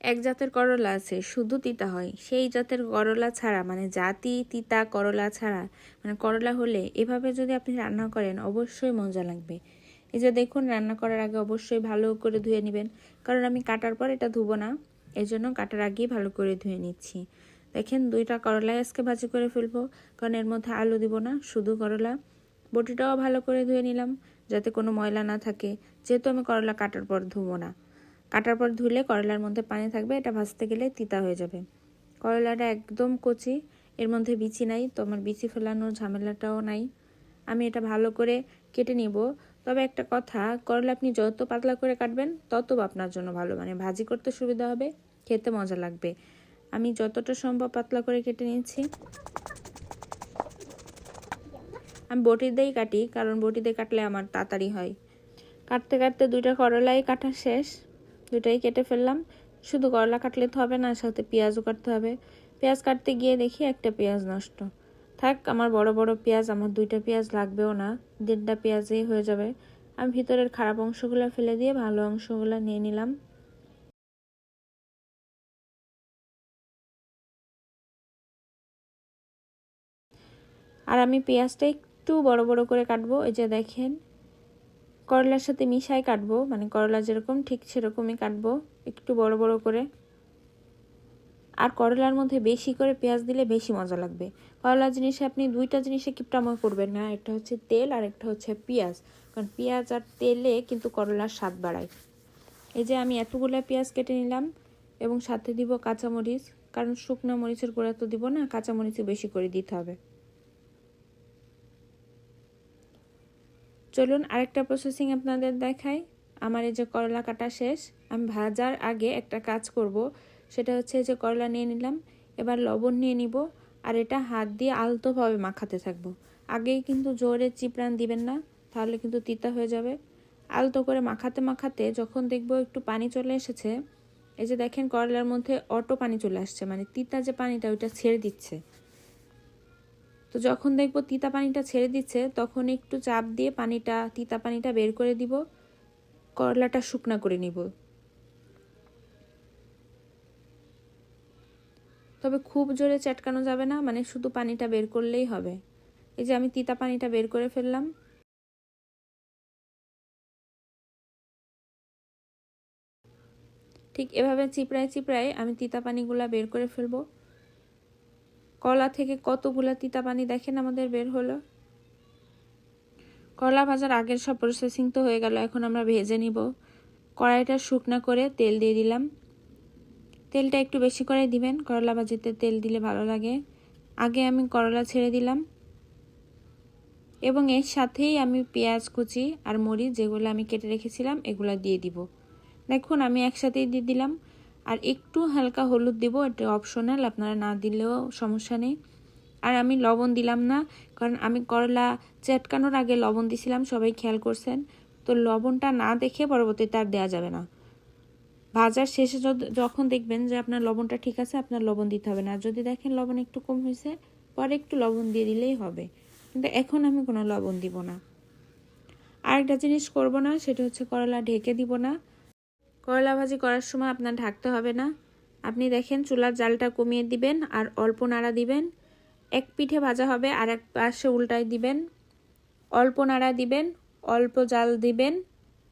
এক জাতের করলা আছে, শুধু তিতা হয়। সেই জাতের করলা ছাড়া মানে জাতি তিতা করলা ছাড়া মানে করলা হলে এভাবে যদি আপনি রান্না করেন, অবশ্যই মজা লাগবে। এই যে দেখুন, রান্না করার আগে অবশ্যই ভালো করে ধুয়ে নেবেন। কারণ আমি কাটার পর এটা ধুবো না এই জন্য কাটার আগেই ভালো করে ধুয়ে নিচ্ছি। দেখেন, দুইটা করলাই আজকে ভাজি করে ফেলব, কারণ এর মধ্যে আলু দিব না, শুধু করলা। বটিটাও ভালো করে ধুয়ে নিলাম, যাতে কোনো ময়লা না থাকে। যেহেতু আমি করলা কাটার পর ধুবো না। কাটার পর ধুলে করলার মধ্যে পানি থাকবে, এটা ভাজতে গেলে তিতা হয়ে যাবে। করলাটা একদম কচি, এর মধ্যে বিচি নাই, তো আমার বিচি ফেলানোর ঝামেলাটাও নাই। আমি এটা ভালো করে কেটে নিব। তবে একটা কথা, করলা আপনি যত পাতলা করে কাটবেন, তত আপনার জন্য ভালো। মানে ভাজি করতে সুবিধা হবে, খেতে মজা লাগবে। আমি যতটা সম্ভব পাতলা করে কেটে নিয়েছি আমি বটি দিয়েই কাটি, কারণ বটি দিয়ে কাটলে আমার তাড়াতাড়ি হয়। কাটতে কাটতে দুইটা করলাই কাটা শেষ। দুটাই কেটে ফেললাম। শুধু করলা কাটলে তো হবে না, সাথে পেঁয়াজও কাটতে হবে। পেঁয়াজ কাটতে গিয়ে দেখি একটা পেঁয়াজ নষ্ট। থাক, আমার বড় বড় পেঁয়াজ, আমার দুইটা পেঁয়াজ লাগবেও না। দেড়টা পেঁয়াজেই হয়ে যাবে। আমি ভিতরের খারাপ অংশগুলো ফেলে দিয়ে ভালো অংশগুলো নিয়ে নিলাম। আর আমি পেঁয়াজটা একটু বড় বড় করে কাটবো। এই যে দেখেন করলার সাথে মিশাই কাটবো। মানে করলা যেরকম, ঠিক সেরকমই কাটবো। একটু বড় বড় করে। আর করলার মধ্যে বেশি করে পেঁয়াজ দিলে বেশি মজা লাগবে। করলা জিনিসে আপনি দুইটা জিনিসে কিপটাময় করবেন না। একটা হচ্ছে তেল আর একটা হচ্ছে পেঁয়াজ। কারণ পেঁয়াজ আর তেলে কিন্তু করলার স্বাদ বাড়ায়। এই যে আমি এতগুলো পেঁয়াজ কেটে নিলাম এবং সাথে দিব কাঁচামরিচ। কারণ শুকনো মরিচের গোড়া তো দিব না কাঁচামরিচও বেশি করে দিতে হবে। চলুন আরেকটা প্রসেসিং আপনাদের দেখাই। আমার এই যে করলা কাটা শেষ, আমি ভাজার আগে একটা কাজ করব। সেটা হচ্ছে যে করলা নিয়ে নিলাম, এবার লবণ নিয়ে নিব, আর এটা হাত দিয়ে আলতোভাবে মাখাতে থাকব। আগেই কিন্তু জোরে চিপড়ান দিবেন না, তাহলে কিন্তু তিতা হয়ে যাবে। আলতো করে মাখাতে মাখাতে যখন দেখব একটু পানি চলে এসেছে, এই যে দেখেন করলার মধ্যে অটো পানি চলে আসছে মানে তিতা যে পানিটা ওইটা ছেড়ে দিচ্ছে। তো যখন দেখব তিতা পানিটা ছেড়ে দিচ্ছে, তখন একটু চাপ দিয়ে পানিটা, তিতা পানিটা বের করে দিব, করলাটা শুকনা করে নিব। তবে খুব জোরে চটকানো যাবে না মানে শুধু পানিটা বের করলেই হবে। এই যে আমি তিতা পানিটা বের করে ফেললাম। ঠিক এভাবে চিপড়ায় চিপড়ায় আমি তিতা পানিগুলা বের করে ফেলব। কলা থেকে কতগুলা তিতা পানি দেখেন আমাদের বের হলো? কলা ভাজার আগের সব প্রসেসিং তো হয়ে গেল, এখন আমরা ভেজে নিব। কড়াইটা শুকনো করে তেল দিয়ে দিলাম। তেলটা একটু বেশি করে দিবেন, করলা ভাজিতে তেল দিলে ভালো লাগে। আগে আমি করলা ছেড়ে দিলাম। এবং এর সাথেই আমি পেঁয়াজ কুচি আর মরিচ যেগুলো আমি কেটে রেখেছিলাম, এগুলো দিয়ে দিব। দেখুন, আমি একসাথেই দিয়ে দিলাম। আর একটু হালকা হলুদ দেব, এটা অপশনাল আপনারা না দিলেও সমস্যা নেই। আর আমি লবণ দিলাম না, কারণ আমি করলা চেটকানোর আগে লবণ দিছিলাম, সবাই খেয়াল করছেন। তো লবণটা না দেখে পরবর্তীতে আর দেওয়া যাবে না। ভাজার শেষে যখন দেখবেন যে আপনার লবণটা ঠিক আছে, আপনার লবণ দিতে হবে না। যদি দেখেন লবণ একটু কম হয়েছে, পরে একটু লবণ দিয়ে দিলেই হবে। কিন্তু এখন আমি কোনো লবণ দিব না। আরেকটা জিনিস করব না, সেটা হচ্ছে করলা ঢেকে দিব না। করলা ভাজি করার সময় আপনার ঢাকতে হবে না। আপনি দেখেন চুলার জালটা কমিয়ে দিবেন আর অল্প নাড়া দিবেন। এক পিঠে ভাজা হবে আর এক পাশে উল্টাই দিবেন। অল্প নাড়া দিবেন, অল্প জাল দিবেন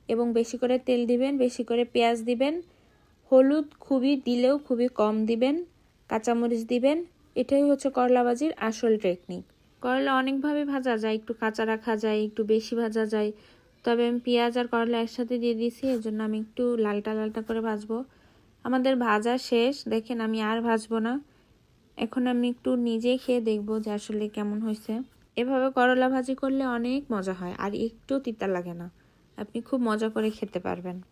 এবং বেশি করে তেল দিবেন, বেশি করে পেঁয়াজ দিবেন। হলুদ খুবই দিলেও খুবই কম দিবেন, কাঁচামরিচ দিবেন। এটাই হচ্ছে করলা ভাজির আসল টেকনিক করলা অনেকভাবে ভাজা যায়, একটু কাঁচা রাখা যায়, একটু বেশি ভাজা যায়। তবে আমি পেঁয়াজ আর করলা একসাথে দিয়ে দিয়েছি, এর জন্য আমি একটু লালটা লালটা করে ভাজবো। আমাদের ভাজা শেষ, দেখেন আমি আর ভাজবো না। এখন আমি একটু নিজে খেয়ে দেখব যে আসলে কেমন হয়েছে। এভাবে করলা ভাজি করলে অনেক মজা হয়, আর একটু তিতা লাগে না। আপনি খুব মজা করে খেতে পারবেন।